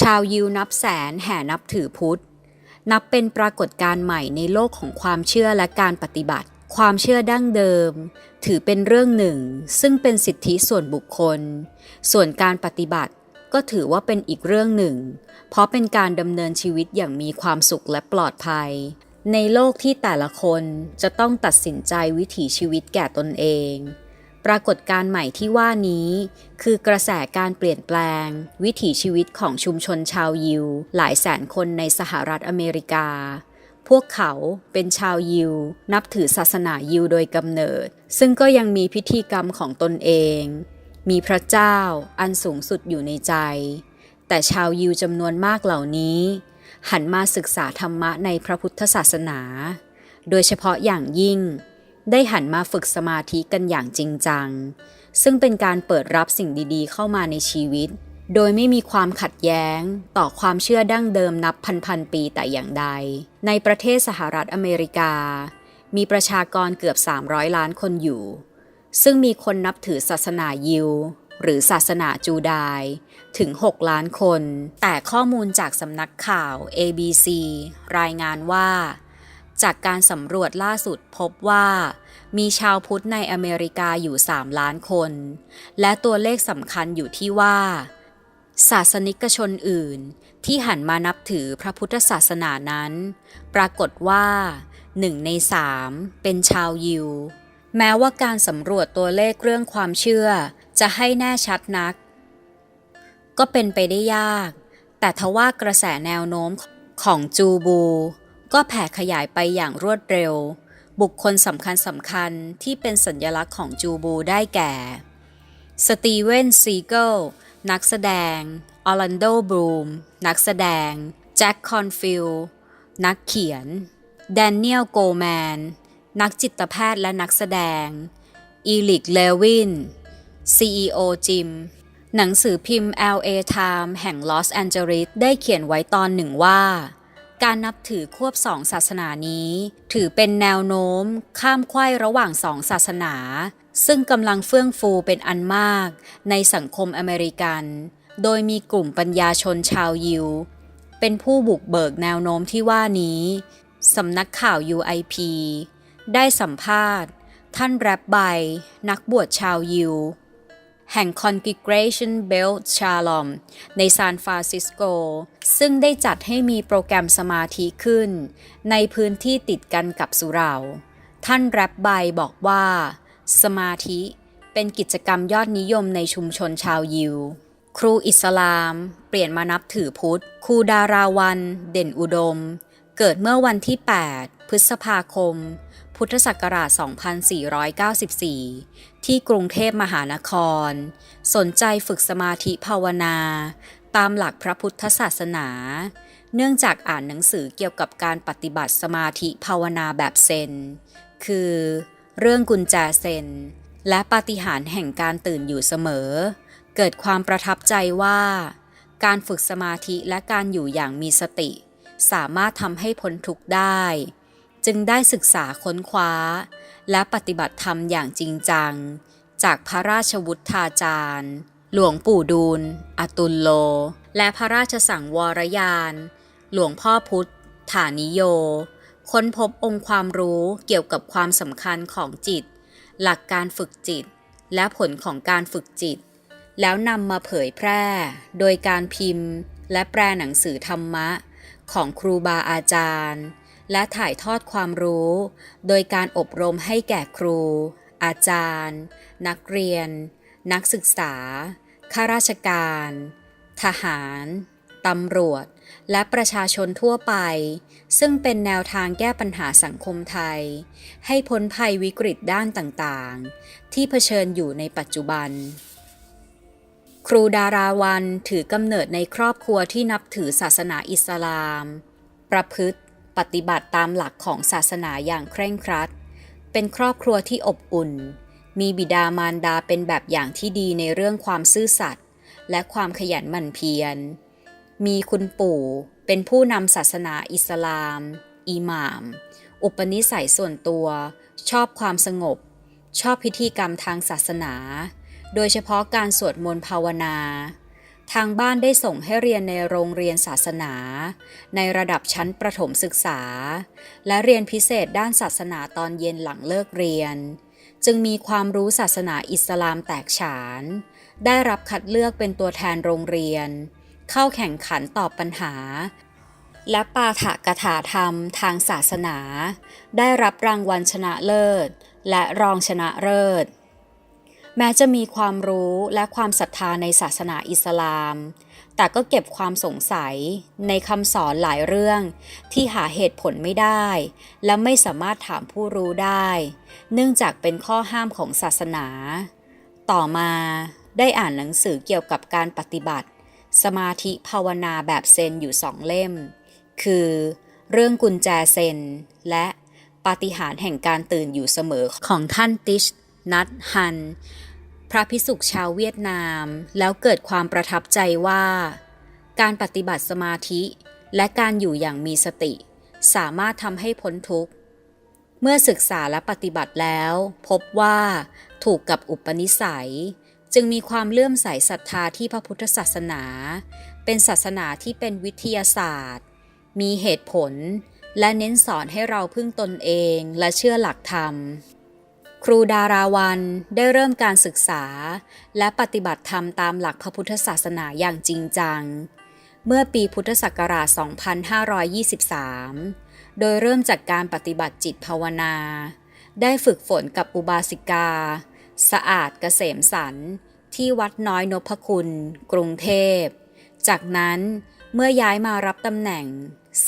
ชาวยิวนับแสนแห่นับถือพุทธ นับเป็นปรากฏการณ์ใหม่ในโลกของความเชื่อและการปฏิบัติ ความเชื่อดั้งเดิม ถือเป็นเรื่องหนึ่ง ซึ่งเป็นสิทธิส่วนบุคคล ส่วนการปฏิบัติก็ถือว่าเป็นอีกเรื่องหนึ่ง เพราะเป็นการดำเนินชีวิตอย่างมีความสุขและปลอดภัย ในโลกที่แต่ละคนจะต้องตัดสินใจวิถีชีวิตแก่ตนเอง ปรากฏการใหม่ที่ว่านี้ คือกระแสการเปลี่ยนแปลง วิถีชีวิตของชุมชนชาวยิว หลายแสนคนในสหรัฐอเมริกา พวกเขาเป็นชาวยิว นับถือศาสนายิวโดยกำเนิด ซึ่งก็ยังมีพิธีกรรมของตนเอง มีพระเจ้าอันสูงสุดอยู่ในใจ แต่ชาวยิวจำนวนมากเหล่านี้ หันมาศึกษาธรรมะในพระพุทธศาสนา โดยเฉพาะอย่างยิ่ง ได้หันมาฝึกสมาธิกันอย่างจริงจัง ซึ่งเป็นการเปิดรับสิ่งดีๆ เข้ามาในชีวิต โดยไม่มีความขัดแย้ง ต่อความเชื่อดั้งเดิมนับพันๆปีแต่อย่างใด ในประเทศสหรัฐอเมริกา มีประชากรเกือบ 300 ล้านคนอยู่ ซึ่งมีคนนับถือศาสนายิว หรือศาสนาจูดายถึง 6 ล้านคน แต่ข้อมูลจากสำนักข่าว ABC รายงานว่า จากการสำรวจล่าสุดพบว่า มีชาวพุทธในอเมริกาอยู่ 3 ล้านคน และตัวเลขสำคัญอยู่ที่ว่า ศาสนิกชนอื่นที่หันมานับถือพระพุทธศาสนานั้น ปรากฏว่าหนึ่งในสามเป็นชาวยิว แม้ว่าการสำรวจตัวเลขเรื่องความเชื่อจะให้แน่ชัดนัก ก็เป็นไปได้ยาก แต่ทว่ากระแสแนวโน้มของจูบู ก็แผ่ขยายไปอย่างรวดเร็ว บุคคลสำคัญสำคัญที่เป็นสัญลักษณ์ของจูบูได้แก่ สตีเวนซีเกิลนักแสดง ออลันโดบรูม นักแสดง แจ็คคอนฟิลนักเขียน แดเนียลโกแมน นักจิตแพทย์และนักแสดง อีลิกเลวิน CEO จิม หนังสือพิมพ์ LA Time แห่งลอสแอนเจลิสได้เขียนไว้ตอนหนึ่งว่า การนับถือควบสองศาสนานี้ ถือเป็นแนวโน้มข้ามไขว้ระหว่างสองศาสนา ซึ่งกำลังเฟื่องฟูเป็นอันมาก ในสังคมอเมริกัน โดยมีกลุ่มปัญญาชนชาวยิว เป็นผู้บุกเบิกแนวโน้มที่ว่านี้สำนักข่าว UIP ได้สัมภาษณ์ ท่านแรบไบนักบวชชาวยิว แห่ง Congregation Belt Shalom ในซานฟรานซิสโก ซึ่งได้จัดให้มีโปรแกรมสมาธิขึ้น ในพื้นที่ติดกันกับสุเหราท่านแรบไบบอกว่า สมาธิเป็นกิจกรรมยอดนิยมในชุมชนชาวยิว ครูอิสลาม เปลี่ยนมานับถือพุทธ ครูดาราวัน เด่นอุดม เกิดเมื่อวันที่ 8 พฤษภาคม พุทธศักราช 2494 ที่กรุงเทพมหานคร สนใจฝึกสมาธิภาวนา ตามหลักพระพุทธศาสนา เนื่องจากอ่านหนังสือเกี่ยวกับการปฏิบัติสมาธิภาวนาแบบเซน คือ เรื่องกุญแจเซน และปาฏิหาริย์แห่งการตื่นอยู่เสมอ เกิดความประทับใจว่า การฝึกสมาธิและการอยู่อย่างมีสติ สามารถทำให้พ้นทุกข์ได้ จึงได้ศึกษาค้นคว้า และปฏิบัติธรรมอย่างจริงจัง จากพระราชวุฒาจารย์ หลวงปู่ดูลอตุลโล และพระราชสังวรยาน หลวงพ่อพุทธ ฐานิโย ค้นพบองค์ความรู้เกี่ยวกับความสำคัญของจิต หลักการฝึกจิต และผลของการฝึกจิต แล้วนำมาเผยแพร่ โดยการพิมพ์ และแปลหนังสือธรรมะ ของครูบาอาจารย์ และถ่ายทอดความรู้ โดยการอบรมให้แก่ครู อาจารย์ นักเรียน นักศึกษา ข้าราชการ ทหารตำรวจ และประชาชนทั่วไป ซึ่งเป็นแนวทางแก้ปัญหาสังคมไทย ให้พ้นภัยวิกฤตด้านต่างๆ ที่เผชิญอยู่ในปัจจุบันครูดาราวันถือกำเนิดในครอบครัวที่นับถือศาสนาอิสลาม ประพฤติ ปฏิบัติตามหลักของศาสนาอย่างเคร่งครัด เป็นครอบครัวที่อบอุ่น มีบิดามารดาเป็นแบบอย่างที่ดีในเรื่องความซื่อสัตย์และความขยันหมั่นเพียร มีคุณปู่เป็นผู้นำศาสนาอิสลาม อิหม่าม อุปนิสัยส่วนตัว ชอบความสงบ ชอบพิธีกรรมทางศาสนา โดยเฉพาะการสวดมนต์ภาวนา ทางบ้านได้ส่งให้เรียนในโรงเรียนศาสนา ในระดับชั้นประถมศึกษา และเรียนพิเศษด้านศาสนาตอนเย็นหลังเลิกเรียน จึงมีความรู้ศาสนาอิสลามแตกฉาน ได้รับคัดเลือกเป็นตัวแทนโรงเรียน เข้าแข่งขันตอบปัญหา และปาฐกถาธรรมทางศาสนา ได้รับรางวัลชนะเลิศ และรองชนะเลิศ แม้จะมีความรู้และความศรัทธาในศาสนาอิสลาม แต่ก็เก็บความสงสัยในคำสอนหลายเรื่องที่หาเหตุผลไม่ได้ และไม่สามารถถามผู้รู้ได้ เนื่องจากเป็นข้อห้ามของศาสนา ต่อมาได้อ่านหนังสือเกี่ยวกับการปฏิบัติ สมาธิภาวนาแบบเซนอยู่สองเล่ม คือ เรื่องกุญแจเซน และปาฏิหาริย์แห่งการตื่นอยู่เสมอของท่านติชนัทฮัน พระพิสุกชาวเวียดนาม แล้วเกิดความประทับใจว่า การปฏิบัติสมาธิและการอยู่อย่างมีสติ สามารถทำให้พ้นทุกข์ เมื่อศึกษาและปฏิบัติแล้ว พบว่าถูกกับอุปนิสัย จึงมีความเลื่อมใสศรัทธาที่พระพุทธศาสนา เป็นศาสนาที่เป็นวิทยาศาสตร์ มีเหตุผล และเน้นสอนให้เราพึ่งตนเองและเชื่อหลักธรรม ครูดาราวันได้เริ่มการศึกษา และปฏิบัติธรรมตามหลักพระพุทธศาสนาอย่างจริงจัง เมื่อปีพุทธศักราช 2523 โดยเริ่มจากการปฏิบัติจิตภาวนา ได้ฝึกฝนกับอุบาสิกา สะอาดเกษมสันที่วัดน้อยนพคุณ กรุงเทพ จากนั้นเมื่อย้ายมารับตำแหน่ง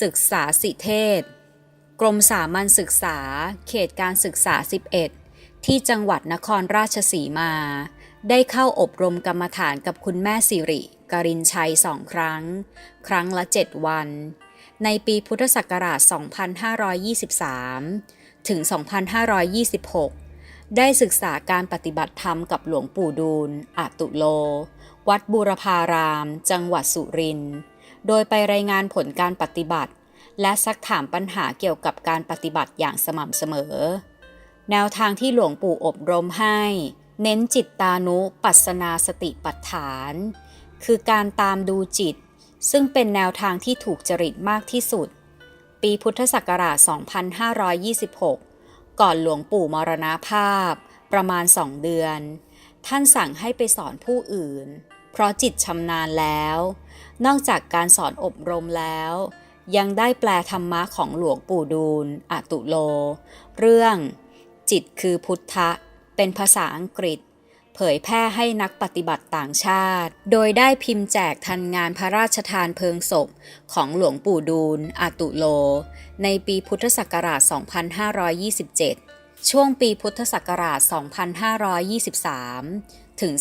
ศึกษาสิเทศ กรมสามัญศึกษา เขตการศึกษา 11 ที่จังหวัดนครราชสีมา ได้เข้าอบรมกรรมฐานกับคุณแม่สิริกรินชัยสองครั้ง ครั้งละ 7 วัน ในปีพุทธศักราช 2523 ถึง 2526 ได้ศึกษาการปฏิบัติธรรมกับหลวงปู่ดูลอาตุโล วัดบูรพาราม จังหวัดสุรินทร์ โดยไปรายงานผลการปฏิบัติ และซักถามปัญหาเกี่ยวกับการปฏิบัติอย่างสม่ำเสมอ แนวทางที่หลวงปู่อบรมให้ เน้นจิตตานุปัสนาสติปัฏฐาน คือการตามดูจิต ซึ่งเป็นแนวทางที่ถูกจริตมากที่สุด ปีพุทธศักราช 2526 ก่อนหลวงปู่มรณภาพ ประมาณสองเดือน ท่านสั่งให้ไปสอนผู้อื่น เพราะจิตชำนาญแล้ว นอกจากการสอนอบรมแล้วยังได้แปลธรรมะของหลวงปู่ดูลอตุโล เรื่อง จิตคือพุทธะ เป็นภาษาอังกฤษ เผยแพร่ให้นักปฏิบัติต่างชาติ โดยได้พิมพ์แจกทันงานพระราชทานเพลิงศพของหลวงปู่ดูลอาตุโล ในปีพุทธศักราช 2527 ช่วงปีพุทธศักราช 2523 ถึง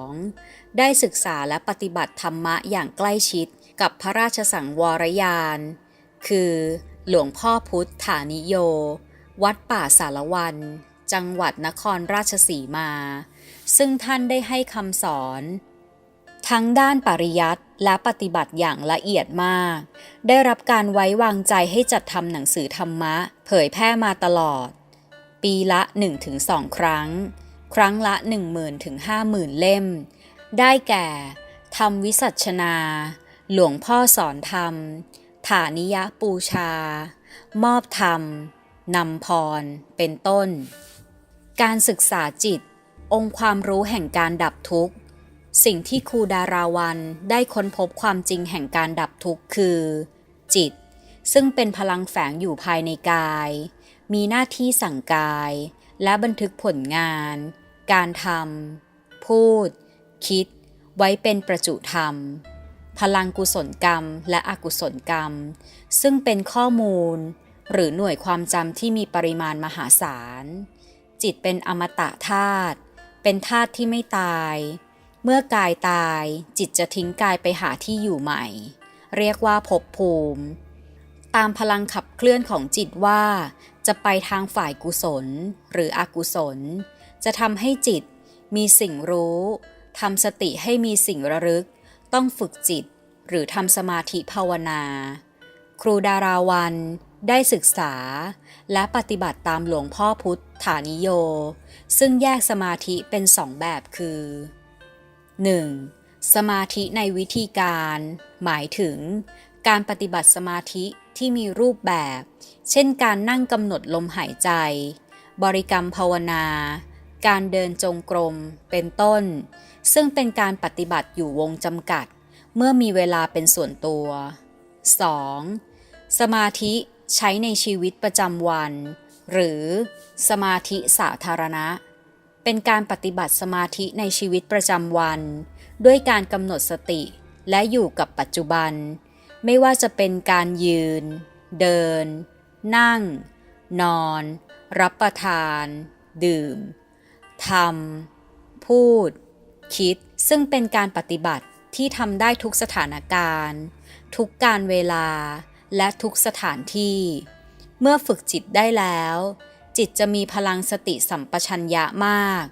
2542 ได้ศึกษาและปฏิบัติธรรมะอย่างใกล้ชิดกับพระราชสังวรยาน คือ หลวงพ่อพุทธานิโย วัดป่าสารวัน จังหวัดนครราชสีมา ซึ่งท่านได้ให้คำสอน ทั้งด้านปริยัติและปฏิบัติอย่างละเอียดมาก ได้รับการไว้วางใจให้จัดทำหนังสือธรรมะ เผยแพร่มาตลอด ปีละ 1-2 ครั้ง ครั้งละ 10,000ถึง50,000 เล่ม ได้แก่ธรรมวิสัชนา หลวงพ่อสอนธรรม ฐานิยะปูชา มอบธรรม นำพร เป็นต้น การศึกษาจิต องค์ความรู้แห่งการดับทุกข์ สิ่งที่ครูดาราวันได้ค้นพบความจริงแห่งการดับทุกข์คือ จิต ซึ่งเป็นพลังแฝงอยู่ภายในกาย มีหน้าที่สั่งกาย และบันทึกผลงาน การทำพูด คิด ไว้เป็นประจุธรรมพลังกุศลกรรมและอกุศลกรรม ซึ่งเป็นข้อมูล หรือหน่วยความจำที่มีปริมาณมหาศาล จิตเป็นอมตะธาตุเป็นธาตุที่ไม่ตาย เมื่อกายตาย จิตจะทิ้งกายไปหาที่อยู่ใหม่ เรียกว่าภพภูมิ ตามพลังขับเคลื่อนของจิตว่า จะไปทางฝ่ายกุศล หรืออกุศล จะทำให้จิตมีสิ่งรู้ทำสติให้มีสิ่งระลึก ต้องฝึกจิต หรือทำสมาธิภาวนา ครูดาราวัน ได้ศึกษา และปฏิบัติตามหลวงพ่อพุทธฐานิโย ซึ่งแยกสมาธิเป็นสองแบบคือ 1. สมาธิในวิธีการ หมายถึง การปฏิบัติสมาธิที่มีรูปแบบ เช่นการนั่งกำหนดลมหายใจ บริกรรมภาวนา การเดินจงกรม เป็นต้น ซึ่งเป็นการปฏิบัติอยู่วงจำกัด เมื่อมีเวลาเป็นส่วนตัว 2. สมาธิ ใช้ในชีวิตประจำวัน หรือสมาธิสาธารณะ เป็นการปฏิบัติสมาธิในชีวิตประจำวัน ด้วยการกำหนดสติและอยู่กับปัจจุบัน ไม่ว่าจะเป็นการยืน เดิน นั่ง นอน รับประทาน ดื่มทำพูด คิดซึ่งเป็นการปฏิบัติที่ทำได้ทุกสถานการณ์ ทุกการเวลา และทุกสถานที่ เมื่อฝึกจิตได้แล้ว จิตจะมีพลังสติสัมปชัญญะมาก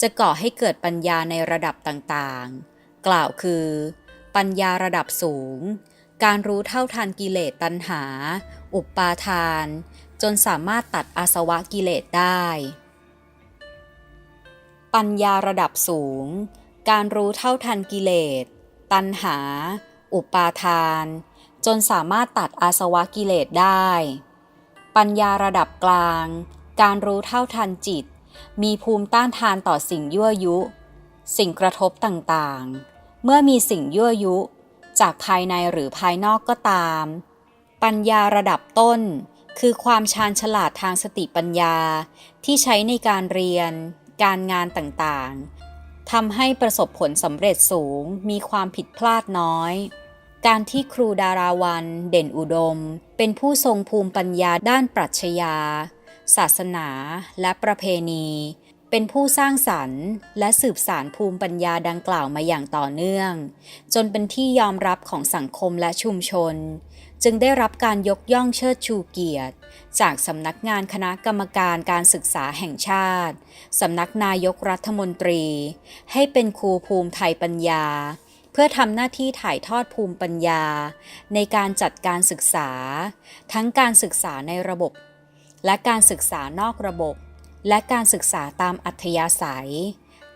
จะก่อให้เกิดปัญญาในระดับต่างๆ กล่าวคือ ปัญญาระดับสูง การรู้เท่าทันกิเลสตัณหา อุปปาทาน จนสามารถตัดอาสวะกิเลสได้ ปัญญาระดับสูง การรู้เท่าทันกิเลส ตัณหา อุปาทาน จนสามารถตัดอาสวะกิเลสได้ ปัญญาระดับกลาง การรู้เท่าทันจิต มีภูมิต้านทานต่อสิ่งยั่วยุ สิ่งกระทบต่างๆ เมื่อมีสิ่งยั่วยุ จากภายในหรือภายนอกก็ตาม ปัญญาระดับต้น คือความชาญฉลาดทางสติปัญญาที่ใช้ในการเรียน การงานต่างๆทำให้ประสบผลสำเร็จสูงมีความผิดพลาดน้อย การที่ครูดาราวันเด่นอุดม เป็นผู้ทรงภูมิปัญญาด้านปรัชญา ศาสนาและประเพณี เป็นผู้สร้างสรรค์ และสืบสารภูมิปัญญาดังกล่าวมาอย่างต่อเนื่อง จนเป็นที่ยอมรับของสังคมและชุมชน จึงได้รับการยกย่องเชิดชูเกียรติ จากสำนักงานคณะกรรมการการศึกษาแห่งชาติสำนักนายกรัฐมนตรี ให้เป็นครูภูมิไทยปัญญา เพื่อทำหน้าที่ถ่ายทอดภูมิปัญญา ในการจัดการศึกษา ทั้งการศึกษาในระบบ และการศึกษานอกระบบ และการศึกษาตามอัธยาศัย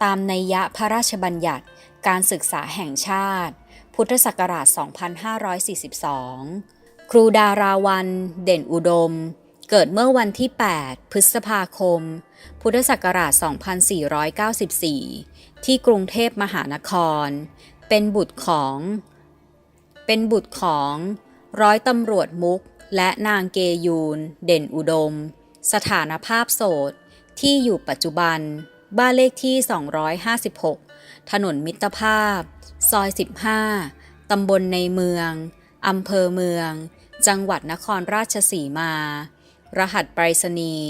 ตามนัยยะพระราชบัญญัติ การศึกษาแห่งชาติ พุทธศักราช 2542 ครูดาราวัน เด่นอุดม เกิดเมื่อวันที่ 8 พฤษภาคม พุทธศักราช 2494 ที่กรุงเทพมหานคร เป็นบุตรของ เป็นบุตรของร้อยตำรวจมุก และนางเกยูน เด่นอุดม สถานภาพโสด ที่อยู่ปัจจุบัน บ้านเลขที่ 256 ถนนมิตรภาพ ซอย 15 ตำบลในเมือง อำเภอเมือง จังหวัดนครราชสีมา รหัสไปรษณีย์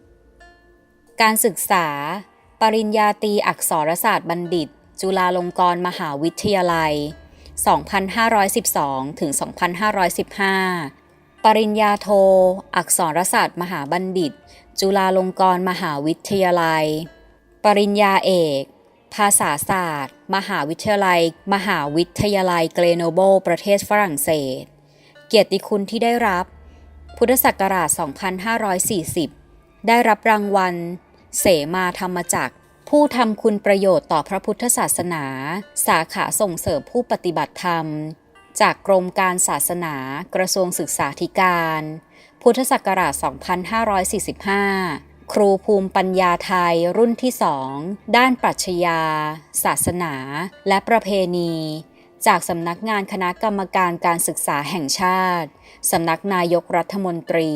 30,000 การศึกษา ปริญญาตรีอักษรศาสตร์บัณฑิต จุฬาลงกรณ์มหาวิทยาลัย 2512 ถึง 2515 ปริญญาโท อักษรศาสตร์มหาบัณฑิต จุฬาลงกรณ์มหาวิทยาลัย ปริญญาเอก ภาษาศาสตร์ มหาวิทยาลัย มหาวิทยาลัยเกรโนโบประเทศฝรั่งเศส เกียรติคุณที่ได้รับ พุทธศักราช 2540 ได้รับรางวัล เสมาธรรมจักร ผู้ทำคุณประโยชน์ต่อพระพุทธศาสนา สาขาส่งเสริมผู้ปฏิบัติธรรม จากกรมการศาสนากระทรวงศึกษาธิการ พุทธศักราช 2545 ครูภูมิปัญญาไทยรุ่นที่สองด้านปรัชญา ศาสนา และประเพณี จากสำนักงานคณะกรรมการการศึกษาแห่งชาติ สำนักนายกรัฐมนตรี